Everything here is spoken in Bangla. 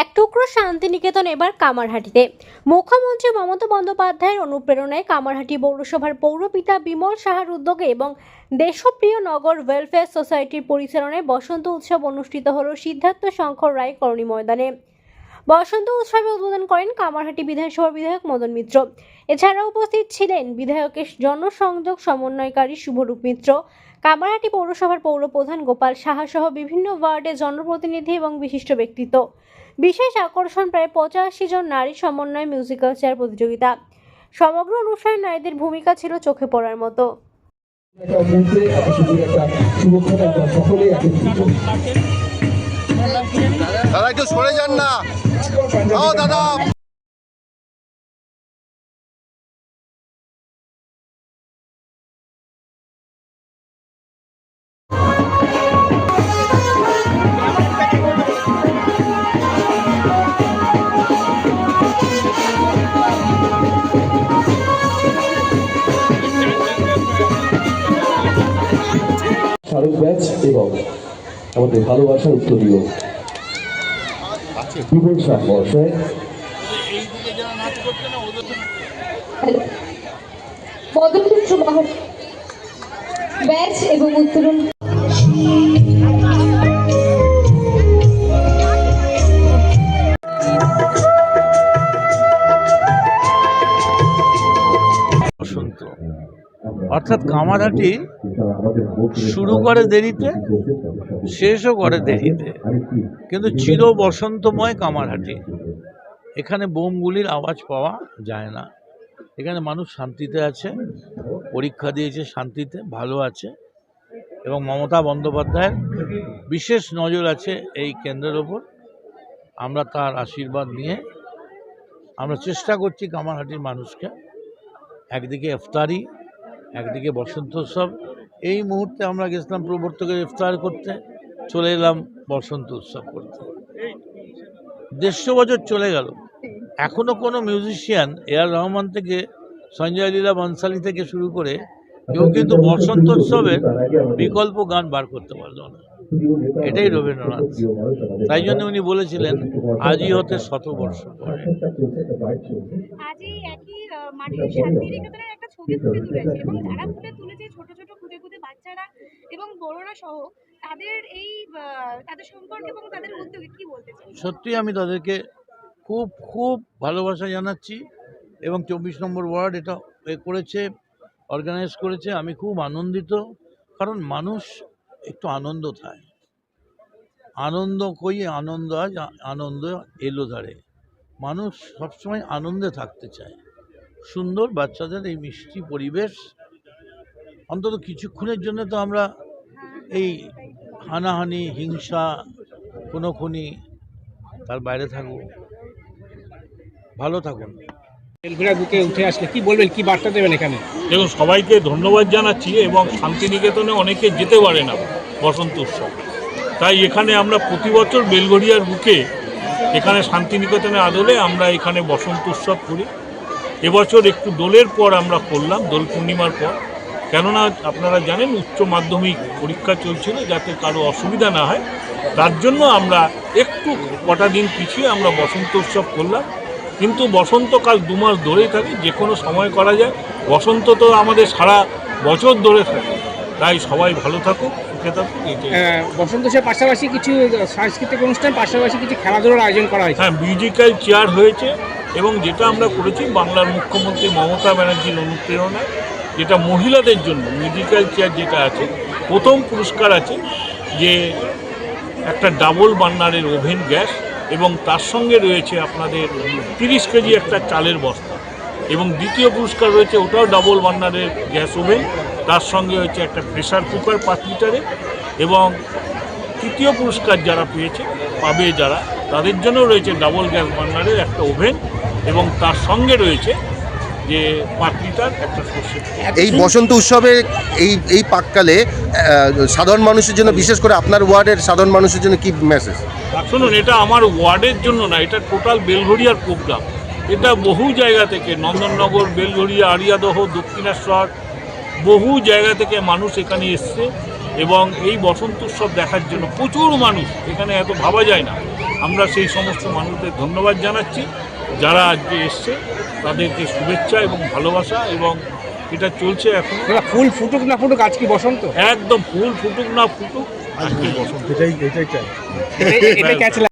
এক টুকরো শান্তিনিকেতন এবার কামারহাটিতে। মুখ্যমন্ত্রী মমতা বন্দ্যোপাধ্যায়ের অনুপ্রেরণায় কামারহাটি পৌরসভার পৌরপিতা বিমল সাহার উদ্যোগে এবং দেশপ্রিয় নগর ওয়েলফেয়ার সোসাইটির পরিচালনায় বসন্ত উৎসব অনুষ্ঠিত হল সিদ্ধার্থ শঙ্কর রায় করণী ময়দানে। বসন্ত উৎসবে উদ্বোধন করেন কামারহাটি বিধানসভার বিধায়ক মদন মিত্র। এছাড়াও উপস্থিত ছিলেন বিধায়কের জনসংযোগ সমন্বয়কারী শুভরূপ মিত্র, কামারহাটি পৌরসভার পৌরপ্রধান গোপাল সাহা সহ বিভিন্ন ওয়ার্ডের জনপ্রতিনিধি এবং বিশিষ্ট ব্যক্তিত্ব। বিশেষ আকর্ষণ প্রায় পঁচাশি জন নারী সমন্বয় মিউজিক্যাল চেয়ার প্রতিযোগিতা। সমগ্র অনুষ্ঠানে নারীদের ভূমিকা ছিল চোখে পড়ার মতো। একটা মুহূর্তে একটা। দাদা একটু সরে যান না। ও দাদা। শাহরুখ ব্যাচ এবং আমাদের ভালোবাসা উত্তরীয়। কি শাহ মহাশয় পদক্ষেপ বাহক ব্যাচ এবং উত্তরণ অর্থাৎ কামারহাটি শুরু করে দেরিতে, শেষও করে দেরিতে। কিন্তু চির বসন্তময় কামারহাটি এখানে বোমগুলির আওয়াজ পাওয়া যায় না। এখানে মানুষ শান্তিতে আছে, পরীক্ষা দিয়েছে শান্তিতে, ভালো আছে এবং মমতা বন্দ্যোপাধ্যায়ের বিশেষ নজর আছে এই কেন্দ্রের ওপর। আমরা তার আশীর্বাদ নিয়ে আমরা চেষ্টা করছি কামারহাটির মানুষকে। একদিকে ইফতারি একদিকে বসন্ত উৎসব। এই মুহূর্তে আমরা গেছিলাম প্রবর্তকের ইফতার করতে। চলে এলাম বসন্ত উৎসব করতে। দেড়শো বছর চলে গেল। এখনও কোনো মিউজিশিয়ান এ আর রহমান থেকে, সঞ্জয় লীলা বনসালি থেকে শুরু করে কেউ কিন্তু বসন্ত উৎসবের বিকল্প গান বার করতে পারল না। এটাই রবীন্দ্রনাথ। তাই জন্য উনি বলেছিলেন, আজই হতে শতবর্ষ পরে। মাটির শান্তিনিকেতনের একটা ছবি ফুটে তুলেছে এবং যারা ফুটে তুলেছে ছোট ছোট খুদে খুদে বাচ্চারা এবং বড়রা সহ তাদের এই তাদের সম্পর্কে এবং তাদের উদ্যোগে কি বলতে চাই সত্যি আমি তাদেরকে খুব খুব ভালোবাসা জানাচ্ছি এবং চব্বিশ নম্বর ওয়ার্ড এটা এ করেছে অর্গানাইজ করেছে। আমি খুব আনন্দিত কারণ মানুষ একটু আনন্দ চায় আনন্দ কই আনন্দ আজ? আনন্দ এলো ধারে। মানুষ সবসময় আনন্দে থাকতে চায়। সুন্দর বাচ্চাদের এই মিষ্টি পরিবেশ। অন্তত কিছুক্ষণের জন্য তো আমরা এই হানাহানি হিংসা কোনো খুনি তার বাইরে থাকব। ভালো থাকুন। বুকে উঠে আসলে কি বলবেন কি বার্তা দেবেন এখানে? দেখুন সবাইকে ধন্যবাদ জানাচ্ছি এবং শান্তিনিকেতনে অনেকে যেতে পারে না বসন্ত উৎসব। তাই এখানে আমরা প্রতি বছর বেলগড়িয়ার বুকে এখানে শান্তিনিকেতনের আদলে আমরা এখানে বসন্ত উৎসব করি। এবছর একটু দোলের পর আমরা করলাম দোল পূর্ণিমার পর। কেননা আপনারা জানেন উচ্চ মাধ্যমিক পরীক্ষা চলছিল যাতে কারও অসুবিধা না হয়। তার জন্য আমরা একটু কটা দিন পিছিয়ে আমরা বসন্ত উৎসব করলাম। কিন্তু বসন্তকাল দু মাস ধরেই থাকে যে কোনো সময় করা যায়। বসন্ত তো আমাদের সারা বছর ধরে থাকে। তাই সবাই ভালো থাকুক সুখে থাকুক বসন্ত উৎসবের পাশাপাশি কিছু সাংস্কৃতিক অনুষ্ঠান পাশাপাশি কিছু খেলাধুলার আয়োজন করা হয়েছে। হ্যাঁ মিউজিক্যাল চেয়ার হয়েছে। এবং যেটা আমরা করেছি বাংলার মুখ্যমন্ত্রী মমতা ব্যানার্জির অনুপ্রেরণায়, যেটা মহিলাদের জন্য মিউজিক্যাল চেয়ার যেটা আছে, প্রথম পুরস্কার আছে যে একটা ডাবল বার্নারের ওভেন গ্যাস এবং তার সঙ্গে রয়েছে আপনাদের তিরিশ কেজি একটা চালের বস্তা এবং দ্বিতীয় পুরস্কার রয়েছে ওটাও ডাবল বার্নারের গ্যাস ওভেন তার সঙ্গে হচ্ছে একটা প্রেসার কুকার পাঁচ লিটারে এবং তৃতীয় পুরস্কার যারা পেয়েছে, পাবে যারা তাদের জন্য রয়েছে ডাবল গ্যাস বার্নারের একটা ওভেন এবং তার সঙ্গে রয়েছে যে পাঁচ লিটার একটা সর্ষে এই বসন্ত উৎসবে এই এই পাককালে সাধারণ মানুষের জন্য বিশেষ করে আপনার ওয়ার্ডের সাধারণ মানুষের জন্য কি মেসেজ শুনুন এটা আমার ওয়ার্ডের জন্য না এটা টোটাল বেলঘড়িয়ার প্রোগ্রাম এটা বহু জায়গা থেকে নন্দননগর বেলঘড়িয়া আরিয়াদহ দক্ষিণেশ্বর বহু জায়গা থেকে মানুষ এখানে এসছে এবং এই বসন্ত উৎসব দেখার জন্য প্রচুর মানুষ এখানে এত ভাবা যায় না। আমরা সেই সমস্ত মানুষদের ধন্যবাদ জানাচ্ছি যারা আজকে এসছে তাদেরকে শুভেচ্ছা এবং ভালোবাসা এবং এটা চলছে এখন। ফুল ফুটুক না ফুটুক আজকে বসন্ত? একদম ফুল ফুটুক না ফুটুক আজকে বসন্ত। এটাই এটাই চাই।